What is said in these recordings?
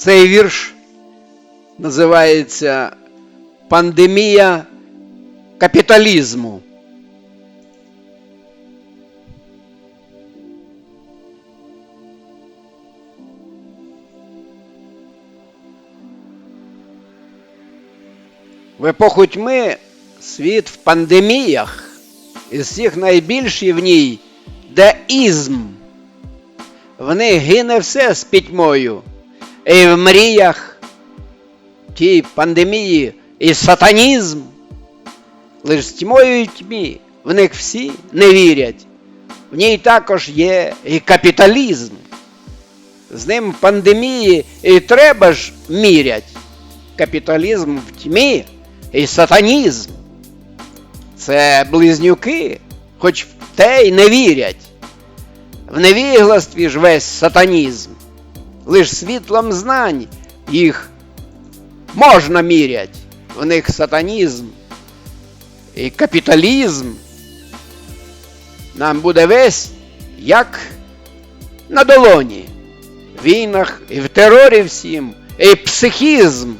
Цей вірш називається Пандемія капіталізму. В епоху тьми світ в пандеміях, із всіх найбільший в ній деізм. В них гине все з пітьмою, і в мріях тій пандемії і сатанізм. Лиш з тьмою і тьмі в них всі не вірять. В ній також є і капіталізм. З ним пандемії і треба ж мірять. Капіталізм в тьмі і сатанізм. Це близнюки, хоч в те й не вірять. В невігластві ж весь сатанізм. Лиш світлом знань їх можна мірять. В них сатанізм і капіталізм. Нам буде весь як на долоні. В війнах і в терорі всім, і психізм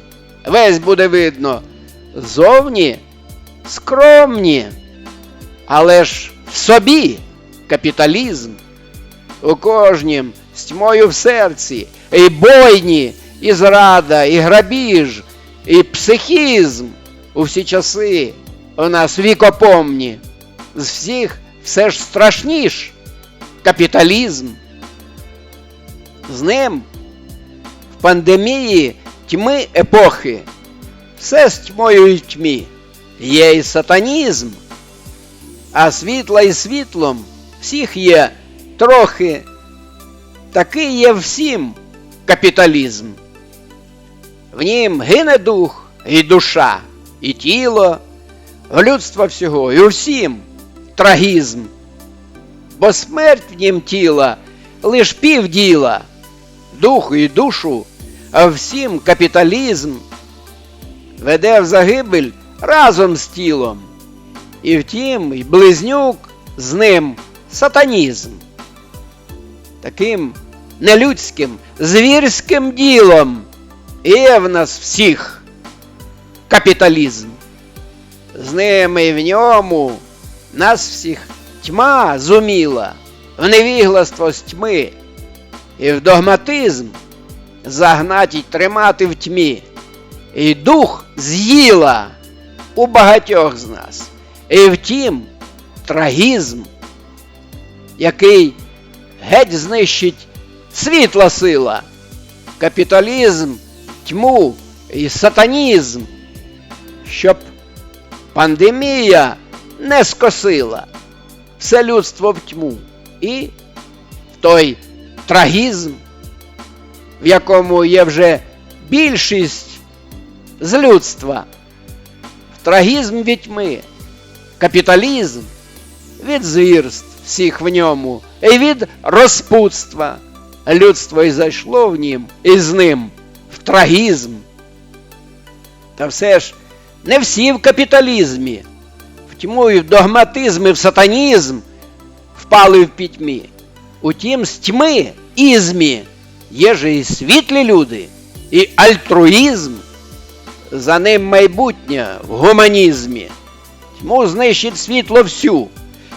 весь буде видно. Зовні скромні, але ж в собі капіталізм у кожнім з тьмою в серці, і бойні, і зрада, і грабіж, і психізм у всі часи у нас вікопомні. З всіх все ж страшніш капіталізм. З ним в пандемії тьми епохи все з тьмою і тьмі. Є і сатанізм, а світла і світлом всіх є трохи. Такий є всім капіталізм. В нім гине дух і душа, і тіло, в людства всього, і у всім трагізм. Бо смерть в нім тіла лиш півділа, духу і душу, а всім капіталізм веде в загибель разом з тілом. І втім, і близнюк з ним сатанізм. Таким нелюдським, звірським ділом є в нас всіх капіталізм. З ними в ньому нас всіх тьма зуміла, в невігластво з тьми, і в догматизм загнать і тримати в тьмі, і дух з'їла у багатьох з нас. І втім, трагізм, який геть знищить світла сила, капіталізм, тьму і сатанізм, щоб пандемія не скосила все людство в тьму і в той трагізм, в якому є вже більшість з людства, в трагізм від тьми, капіталізм від звірств всіх в ньому і від розпутства. Людство і зайшло в нім і з ним в трагізм. Та все ж не всі в капіталізмі, в тьму і в догматизм і в сатанізм впали в пітьмі. Утім, з тьми ізмі є же і світлі люди, і альтруїзм, за ним майбутнє в гуманізмі. Тьму знищить світло всю,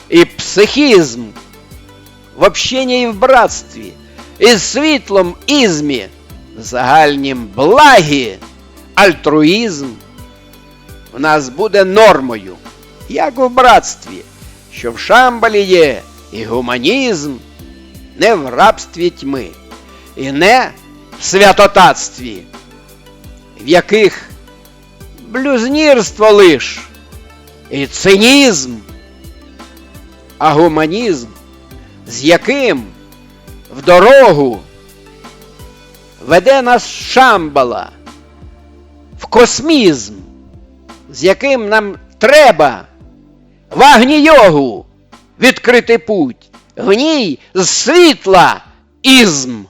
і психізм в общенні і в братстві, і з світлом ізмі, загальнім благі, альтруїзм в нас буде нормою, як у братстві, що в шамбалі є і гуманізм, не в рабстві тьми, і не в святотатстві, в яких блюзнірство лиш і цинізм, а гуманізм, з яким в дорогу веде нас шамбала в космізм, з яким нам треба в агнійогу відкрити путь, в ній з світла ізм.